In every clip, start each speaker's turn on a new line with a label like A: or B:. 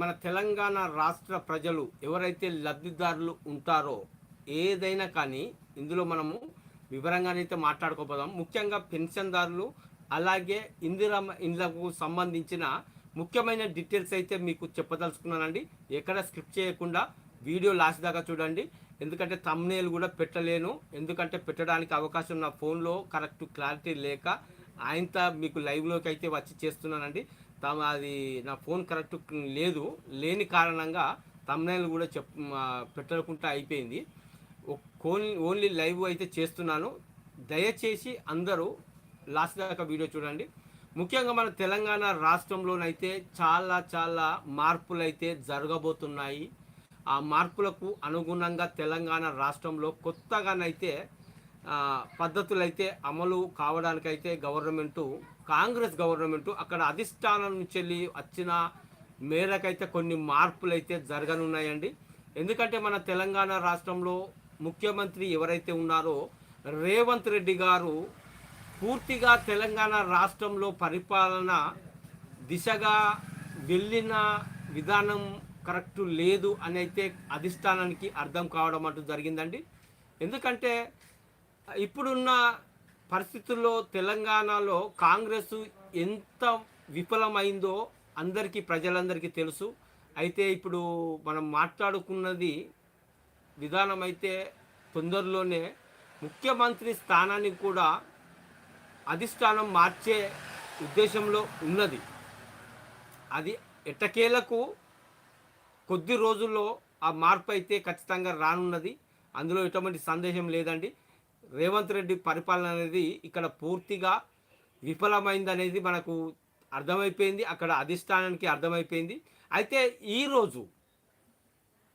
A: మన తెలంగాణ రాష్ట్ర ప్రజలు ఎవరైతే లబ్ధిదారులు ఉంటారో ఏదైనా కానీ ఇందులో మనము వివరంగానైతే మాట్లాడుకోపోదాం ముఖ్యంగా పెన్షన్దారులు అలాగే ఇందిరా ఇండ్లకు సంబంధించిన ముఖ్యమైన డీటెయిల్స్ అయితే మీకు చెప్పదలుచుకున్నానండి. ఎక్కడ స్క్రిప్ట్ చేయకుండా వీడియో లాస్ట్ దాకా చూడండి. ఎందుకంటే తమ్నేల్ కూడా పెట్టలేను. ఎందుకంటే పెట్టడానికి అవకాశం నా ఫోన్లో కరెక్ట్ క్లారిటీ లేక ఆయనతో మీకు లైవ్లోకి అయితే వచ్చి చేస్తున్నానండి. తమ అది నా ఫోన్ కరెక్ట్ లేదు లేని కారణంగా తమ్నైల్ కూడా చెప్ పెట్టకుండా అయిపోయింది. ఓన్లీ ఓన్లీ లైవ్ అయితే చేస్తున్నాను. దయచేసి అందరూ లాస్ట్ దాకా వీడియో చూడండి. ముఖ్యంగా మన తెలంగాణ రాష్ట్రంలోనైతే చాలా చాలా మార్పులు అయితే జరగబోతున్నాయి. ఆ మార్పులకు అనుగుణంగా తెలంగాణ రాష్ట్రంలో కొత్తగానైతే పద్ధతులైతే అమలు కావడానికైతే గవర్నమెంటు కాంగ్రెస్ గవర్నమెంట్ అక్కడ అధిష్టానం నుంచి వెళ్ళి వచ్చిన మేరకైతే కొన్ని మార్పులు అయితే జరగనున్నాయండి. ఎందుకంటే మన తెలంగాణ రాష్ట్రంలో ముఖ్యమంత్రి ఎవరైతే ఉన్నారో రేవంత్ రెడ్డి గారు పూర్తిగా తెలంగాణ రాష్ట్రంలో పరిపాలన దిశగా వెళ్ళిన విధానం కరెక్ట్ లేదు అని అయితే అధిష్టానానికి అర్థం కావడం అంటూ జరిగిందండి. ఎందుకంటే ఇప్పుడున్న పరిస్థితుల్లో తెలంగాణలో కాంగ్రెస్ ఎంత విఫలమైందో అందరికీ ప్రజలందరికీ తెలుసు. అయితే ఇప్పుడు మనం మాట్లాడుకున్నది విధానం అయితే తొందరలోనే. ముఖ్యమంత్రి స్థానాన్ని కూడా అధిష్టానం మార్చే ఉద్దేశంలో ఉన్నది. అది ఎట్టకేలకు కొద్ది రోజుల్లో ఆ మార్పు అయితే ఖచ్చితంగా రానున్నది. అందులో ఎటువంటి సందేహం లేదండి. రేవంత్ రెడ్డి పరిపాలన అనేది ఇక్కడ పూర్తిగా విఫలమైందనేది మనకు అర్థమైపోయింది అక్కడ అధిష్టానానికి అర్థమైపోయింది. అయితే ఈరోజు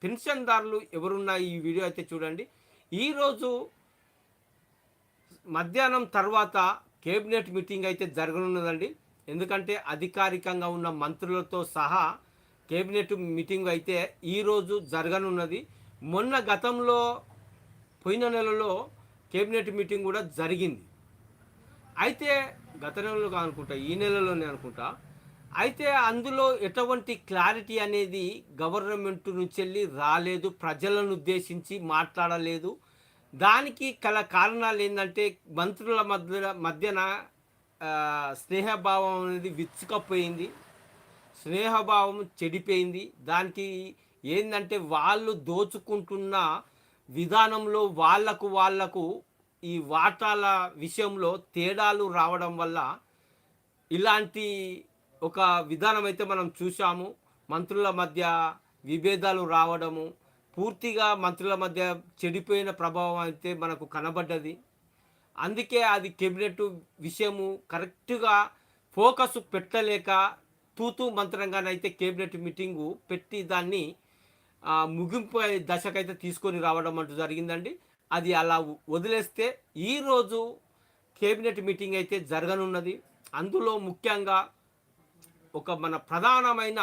A: పెన్షన్దారులు ఎవరున్నా ఈ వీడియో అయితే చూడండి. ఈరోజు మధ్యాహ్నం తర్వాత కేబినెట్ మీటింగ్ అయితే జరగనున్నదండి. ఎందుకంటే అధికారికంగా ఉన్న మంత్రులతో సహా కేబినెట్ మీటింగ్ అయితే ఈరోజు జరగనున్నది. మొన్న గతంలో పోయిన నెలలో కేబినెట్ మీటింగ్ కూడా జరిగింది. అయితే గత నెలలో అనుకుంటా ఈ నెలలోనే అనుకుంటా. అయితే అందులో ఎటువంటి క్లారిటీ అనేది గవర్నమెంట్ నుంచి వెళ్ళి రాలేదు ప్రజలను ఉద్దేశించి మాట్లాడలేదు. దానికి కల కారణాలు ఏంటంటే మంత్రుల మధ్య మధ్యన స్నేహభావం అనేది విచ్చుకపోయింది. స్నేహభావం చెడిపోయింది. దానికి ఏంటంటే వాళ్ళు దోచుకుంటున్న విధానంలో వాళ్ళకు వాళ్ళకు ఈ వాటాల విషయంలో తేడాలు రావడం వల్ల ఇలాంటి ఒక విధానం అయితే మనం చూసాము మంత్రుల మధ్య విభేదాలు రావడము పూర్తిగా మంత్రుల మధ్య చెడిపోయిన ప్రభావం అయితే మనకు కనబడ్డది. అందుకే అది కేబినెట్ విషయము కరెక్ట్గా ఫోకస్ పెట్టలేక తూతూ మంత్రంగానైతే కేబినెట్ మీటింగు పెట్టి దాన్ని ముగింపు దశకైతే తీసుకొని రావడం అంటూ జరిగిందండి. అది అలా వదిలేస్తే ఈరోజు కేబినెట్ మీటింగ్ అయితే జరగనున్నది. అందులో ముఖ్యంగా ఒక మన ప్రధానమైన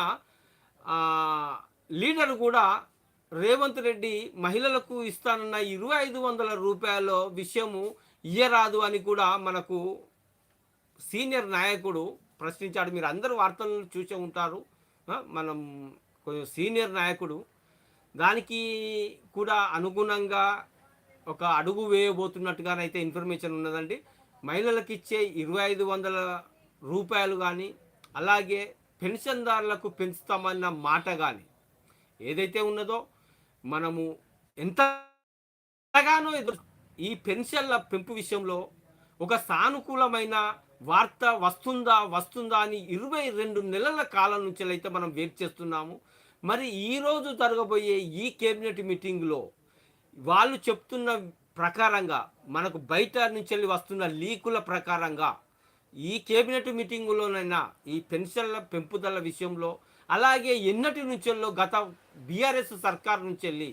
A: లీడర్ కూడా రేవంత్ రెడ్డి మహిళలకు ఇస్తానన్న ఇరవై ఐదు వందల రూపాయల విషయము ఇయ్యరాదు అని కూడా మనకు సీనియర్ నాయకుడు ప్రశ్నించాడు. మీరు అందరూ వార్తలను చూసే ఉంటారు. మనం కొంచెం సీనియర్ నాయకుడు దానికి కూడా అనుగుణంగా ఒక అడుగు వేయబోతున్నట్టుగానైతే ఇన్ఫర్మేషన్ ఉన్నదండి. మహిళలకు ఇచ్చే ఇరవై ఐదు వందల రూపాయలు కానీ అలాగే పెన్షన్దారులకు పెంచుతామన్న మాట కానీ ఏదైతే ఉన్నదో మనము ఎంతగానో ఎదురు ఈ పెన్షన్ల పెంపు విషయంలో ఒక సానుకూలమైన వార్త వస్తుందా వస్తుందా అని ఇరవై రెండు నెలల కాలం నుంచి అయితే మనం వెయిట్ చేస్తున్నాము. మరి ఈరోజు జరగబోయే ఈ కేబినెట్ మీటింగ్లో వాళ్ళు చెప్తున్న ప్రకారంగా మనకు బయట నుంచి వెళ్ళి వస్తున్న లీకుల ప్రకారంగా ఈ కేబినెట్ మీటింగులోనైనా ఈ పెన్షన్ల పెంపుదల విషయంలో అలాగే ఎన్నటి నుంచెల్లో గత బీఆర్ఎస్ సర్కార్ నుంచి వెళ్ళి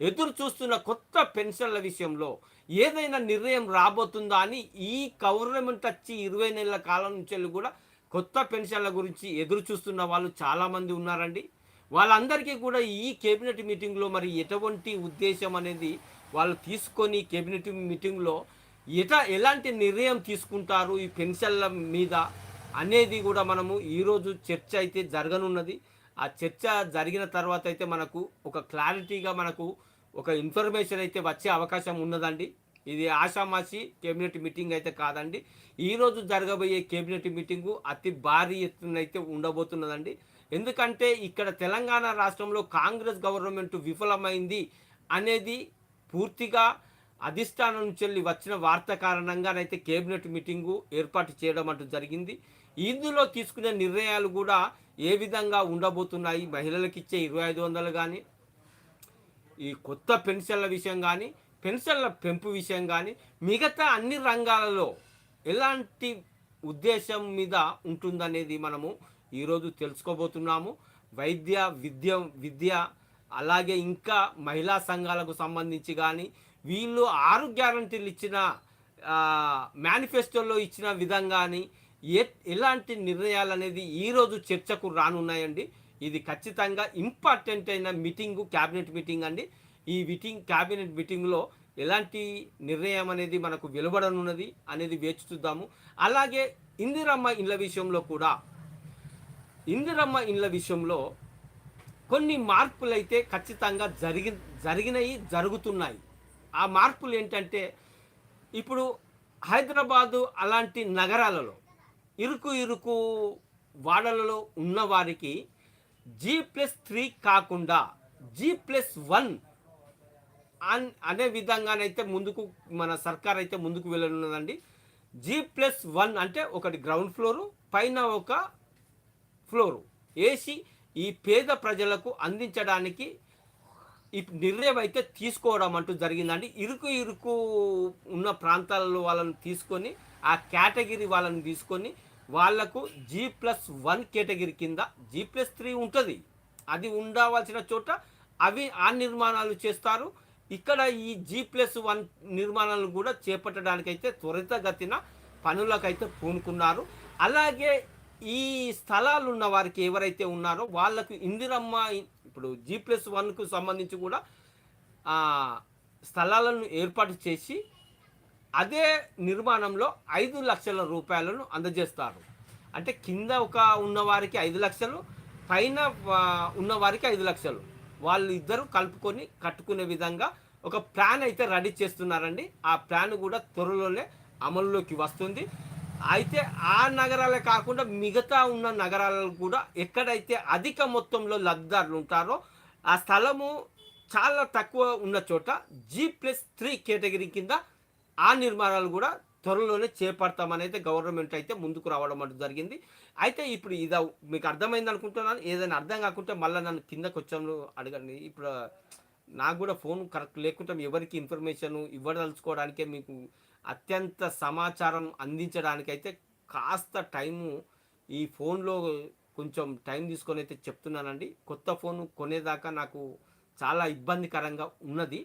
A: ఎదురు చూస్తున్న కొత్త పెన్షన్ల విషయంలో ఏదైనా నిర్ణయం రాబోతుందా అని ఈ గవర్నమెంట్ వచ్చి ఇరవై నెలల కాలం నుంచి వెళ్ళి కూడా కొత్త పెన్షన్ల గురించి ఎదురు చూస్తున్న వాళ్ళు చాలామంది ఉన్నారండి. వాళ్ళందరికీ కూడా ఈ కేబినెట్ మీటింగ్లో మరి ఎటువంటి ఉద్దేశం అనేది వాళ్ళు తీసుకొని కేబినెట్ మీటింగ్లో ఎట ఎలాంటి నిర్ణయం తీసుకుంటారు ఈ పెన్షన్ల మీద అనేది కూడా మనము ఈరోజు చర్చ అయితే జరగనున్నది. ఆ చర్చ జరిగిన తర్వాత అయితే మనకు ఒక క్లారిటీగా మనకు ఒక ఇన్ఫర్మేషన్ అయితే వచ్చే అవకాశం ఉన్నదండి. ఇది ఆషామాషి కేబినెట్ మీటింగ్ అయితే కాదండి. ఈరోజు జరగబోయే కేబినెట్ మీటింగు అతి భారీ ఎత్తున అయితే ఉండబోతున్నదండి. ఎందుకంటే ఇక్కడ తెలంగాణ రాష్ట్రంలో కాంగ్రెస్ గవర్నమెంట్ విఫలమైంది అనేది పూర్తిగా అధిష్టానం నుంచి వెళ్ళి వచ్చిన వార్త కారణంగానైతే కేబినెట్ మీటింగు ఏర్పాటు చేయడం అంటూ జరిగింది. ఇందులో తీసుకునే నిర్ణయాలు కూడా ఏ విధంగా ఉండబోతున్నాయి? మహిళలకు ఇచ్చే ఇరవై ఐదు వందలు కానీ ఈ కొత్త పెన్షన్ల విషయం కానీ పెన్షన్ల పెంపు విషయం కానీ మిగతా అన్ని రంగాలలో ఎలాంటి ఉద్దేశం మీద ఉంటుందనేది మనము ఈరోజు తెలుసుకోబోతున్నాము. వైద్య విద్య విద్య అలాగే ఇంకా మహిళా సంఘాలకు సంబంధించి కానీ వీళ్ళు ఆరు గ్యారంటీలు ఇచ్చిన మేనిఫెస్టోలో ఇచ్చిన విధంగాని ఏ ఎలాంటి నిర్ణయాలు అనేది ఈరోజు చర్చకు రానున్నాయండి. ఇది ఖచ్చితంగా ఇంపార్టెంట్ అయిన మీటింగు క్యాబినెట్ మీటింగ్ అండి. ఈ మీటింగ్ క్యాబినెట్ మీటింగ్లో ఎలాంటి నిర్ణయం అనేది మనకు వెలువడనున్నది అనేది వేచి చూద్దాము. అలాగే ఇందిరమ్మ ఇండ్ల విషయంలో కూడా. ఇందిరమ్మ ఇండ్ల విషయంలో కొన్ని మార్పులు అయితే ఖచ్చితంగా జరిగి జరిగినవి జరుగుతున్నాయి. ఆ మార్పులు ఏంటంటే ఇప్పుడు హైదరాబాదు అలాంటి నగరాలలో ఇరుకు ఇరుకు వాడలలో ఉన్నవారికి జీ ప్లస్ త్రీ కాకుండా జీ ప్లస్ వన్ అన్ అనే విధంగానైతే ముందుకు మన సర్కార్ అయితే ముందుకు వెళ్ళనున్నదండి జీ ప్లస్ వన్ అంటే ఒకటి గ్రౌండ్ ఫ్లోరు పైన ఒక ఫ్లోరు. వేసి ఈ పేద ప్రజలకు అందించడానికి ఈ నిర్ణయం అయితే తీసుకోవడం అంటూ జరిగిందండి. ఇరుకు ఇరుకు ఉన్న ప్రాంతాలలో వాళ్ళని తీసుకొని ఆ కేటగిరీ వాళ్ళని తీసుకొని వాళ్ళకు జీ ప్లస్ వన్ కేటగిరీ కింద జీ ప్లస్ త్రీ ఉంటుంది. అది ఉండవలసిన చోట అవి ఆ నిర్మాణాలు చేస్తారు. ఇక్కడ ఈ జీ ప్లస్ వన్ నిర్మాణాలను కూడా చేపట్టడానికైతే త్వరితగతిన పనులకైతే పూనుకున్నారు. అలాగే ఈ స్థలాలు ఉన్న వారికి ఎవరైతే ఉన్నారో వాళ్ళకు ఇందిరమ్మ ఇప్పుడు జీ ప్లస్ వన్కు సంబంధించి కూడా స్థలాలను ఏర్పాటు చేసి అదే నిర్మాణంలో ఐదు లక్షల రూపాయలను అందజేస్తారు. అంటే కింద ఒక ఉన్నవారికి ఐదు లక్షలు పైన ఉన్నవారికి ఐదు లక్షలు. వాళ్ళు ఇద్దరు కలుపుకొని కట్టుకునే విధంగా ఒక ప్లాన్ అయితే రెడీ చేస్తున్నారండి. ఆ ప్లాన్ కూడా త్వరలోనే అమల్లోకి వస్తుంది. అయితే ఆ నగరాలే కాకుండా మిగతా ఉన్న నగరాలను కూడా ఎక్కడైతే అధిక మొత్తంలో లబ్ధిదారులు ఉంటారో ఆ స్థలము చాలా తక్కువ ఉన్న చోట జీ ప్లస్ త్రీ కేటగిరీ కింద ఆ నిర్మాణాలు కూడా త్వరలోనే చేపడతామని అయితే గవర్నమెంట్ అయితే ముందుకు రావడం అంటూ జరిగింది. అయితే ఇప్పుడు ఇది మీకు అర్థమైంది అనుకుంటున్నాను ఏదైనా అర్థం కాకుంటే మళ్ళీ నన్ను కిందకు వచ్చాను అడగండి. ఇప్పుడు నాకు కూడా ఫోన్ కరెక్ట్ లేకుంటే ఎవరికి ఇన్ఫర్మేషన్ ఇవ్వదలుచుకోవడానికే మీకు అత్యంత సమాచారం అందించడానికైతే కాస్త టైము ఈ ఫోన్లో కొంచెం టైం తీసుకొని అయితే చెప్తున్నానండి. కొత్త ఫోన్ కొనేదాకా నాకు చాలా ఇబ్బందికరంగా ఉన్నది.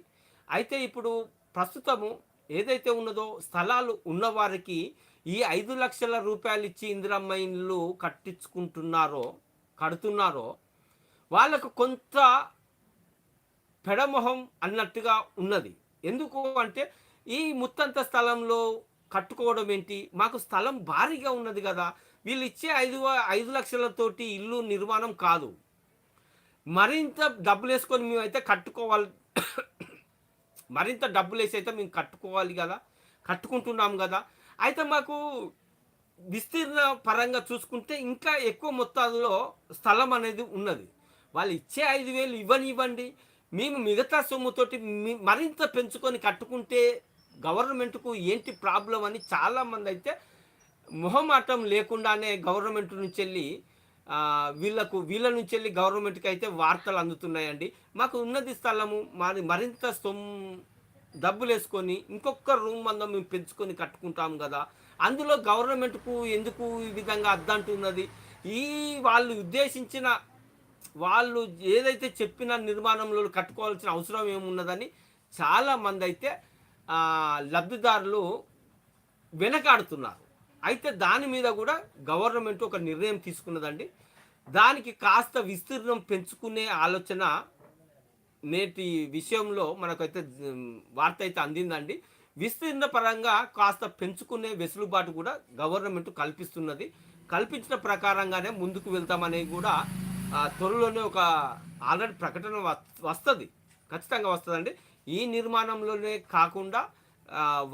A: అయితే ఇప్పుడు ప్రస్తుతము ఏదైతే ఉన్నదో స్థలాలు ఉన్నవారికి ఈ ఐదు లక్షల రూపాయలు ఇచ్చి ఇందిరమ్మ ఇండ్లు కట్టించుకుంటున్నారో కడుతున్నారో వాళ్ళకు కొంత పెడమొహం అన్నట్టుగా ఉన్నది. ఎందుకు అంటే ఈ ముత్తంత స్థలంలో కట్టుకోవడం ఏంటి? మాకు స్థలం భారీగా ఉన్నది కదా. వీళ్ళు ఇచ్చే ఐదు ఐదు లక్షలతోటి ఇల్లు నిర్మాణం కాదు. మరింత డబ్బులు వేసుకొని మేమైతే కట్టుకోవాలి. మరింత డబ్బులు వేసి అయితే మేము కట్టుకోవాలి కదా. కట్టుకుంటున్నాం కదా. అయితే మాకు విస్తీర్ణ పరంగా చూసుకుంటే ఇంకా ఎక్కువ మొత్తాల్లో స్థలం అనేది ఉన్నది. వాళ్ళు ఇచ్చే ఐదు వేలు ఇవ్వని ఇవ్వండి. మేము మిగతా సొమ్ముతోటి మరింత పెంచుకొని కట్టుకుంటే గవర్నమెంట్కు ఏంటి ప్రాబ్లం అని చాలామంది అయితే మొహమాటం లేకుండానే గవర్నమెంట్ నుంచి వెళ్ళి వీళ్ళకు వీళ్ళ నుంచి వెళ్ళి గవర్నమెంట్కి అయితే వార్తలు అందుతున్నాయండి. మాకు ఉన్నది స్థలము మరి మరింత సొమ్ము డబ్బులు వేసుకొని ఇంకొక రూమ్ మందం మేము పెంచుకొని కట్టుకుంటాం కదా. అందులో గవర్నమెంట్కు ఎందుకు ఈ విధంగా అద్దంటున్నది? ఈ వాళ్ళు ఉద్దేశించిన వాళ్ళు ఏదైతే చెప్పిన నిర్మాణంలో కట్టుకోవాల్సిన అవసరం ఏమున్నదని చాలామంది అయితే లబ్ధిదారులు వెనకాడుతున్నారు. అయితే దాని మీద కూడా గవర్నమెంట్ ఒక నిర్ణయం తీసుకున్నదండి. దానికి కాస్త విస్తీర్ణం పెంచుకునే ఆలోచన నేటి విషయంలో మనకైతే వార్త అయితే అందిందండి. విస్తీర్ణ పరంగా కాస్త పెంచుకునే వెసులుబాటు కూడా గవర్నమెంట్ కల్పిస్తున్నది. కల్పించిన ప్రకారంగానే ముందుకు వెళ్తామని కూడా త్వరలోనే ఒక ఆల్రెడీ ప్రకటన వస్తుంది. ఖచ్చితంగా వస్తుందండి. ఈ నిర్మాణంలోనే కాకుండా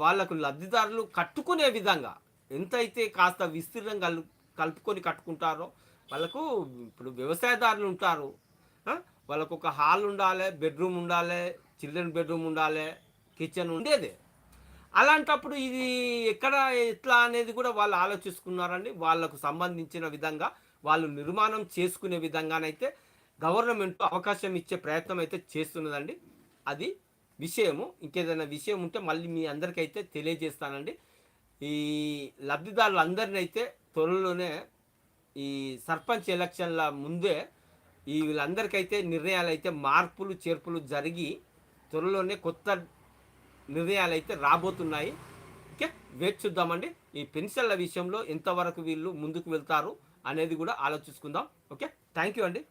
A: వాళ్ళకు వాళ్ళకు లబ్ధిదారులు కట్టుకునే విధంగా ఎంతైతే కాస్త విస్తీర్ణం కల్ కలుపుకొని కట్టుకుంటారో వాళ్ళకు ఇప్పుడు వ్యవసాయదారులు ఉంటారు. వాళ్ళకు ఒక హాల్ ఉండాలి బెడ్రూమ్ ఉండాలి చిల్డ్రన్ బెడ్రూమ్ ఉండాలి కిచెన్ ఉండేది. అలాంటప్పుడు ఇది ఎక్కడ ఎట్లా అనేది కూడా వాళ్ళు ఆలోచిస్తున్నారండి. వాళ్ళకు సంబంధించిన విధంగా వాళ్ళు నిర్మాణం చేసుకునే విధంగానైతే గవర్నమెంట్ అవకాశం ఇచ్చే ప్రయత్నం అయితే చేస్తున్నదండి. అది విషయము. ఇంకేదైనా విషయం ఉంటే మళ్ళీ మీ అందరికైతే తెలియజేస్తానండి. ఈ లబ్ధిదారులందరినైతే అయితే త్వరలోనే ఈ సర్పంచ్ ఎలక్షన్ల ముందే ఈ వీళ్ళందరికైతే నిర్ణయాలు అయితే మార్పులు చేర్పులు జరిగి త్వరలోనే కొత్త నిర్ణయాలు అయితే రాబోతున్నాయి. ఓకే? వేచి చూద్దామండి. ఈ పెన్షన్ల విషయంలో ఎంతవరకు వీళ్ళు ముందుకు వెళ్తారు అనేది కూడా ఆలోచించుకుందాం ఓకే? థ్యాంక్ యూ అండి.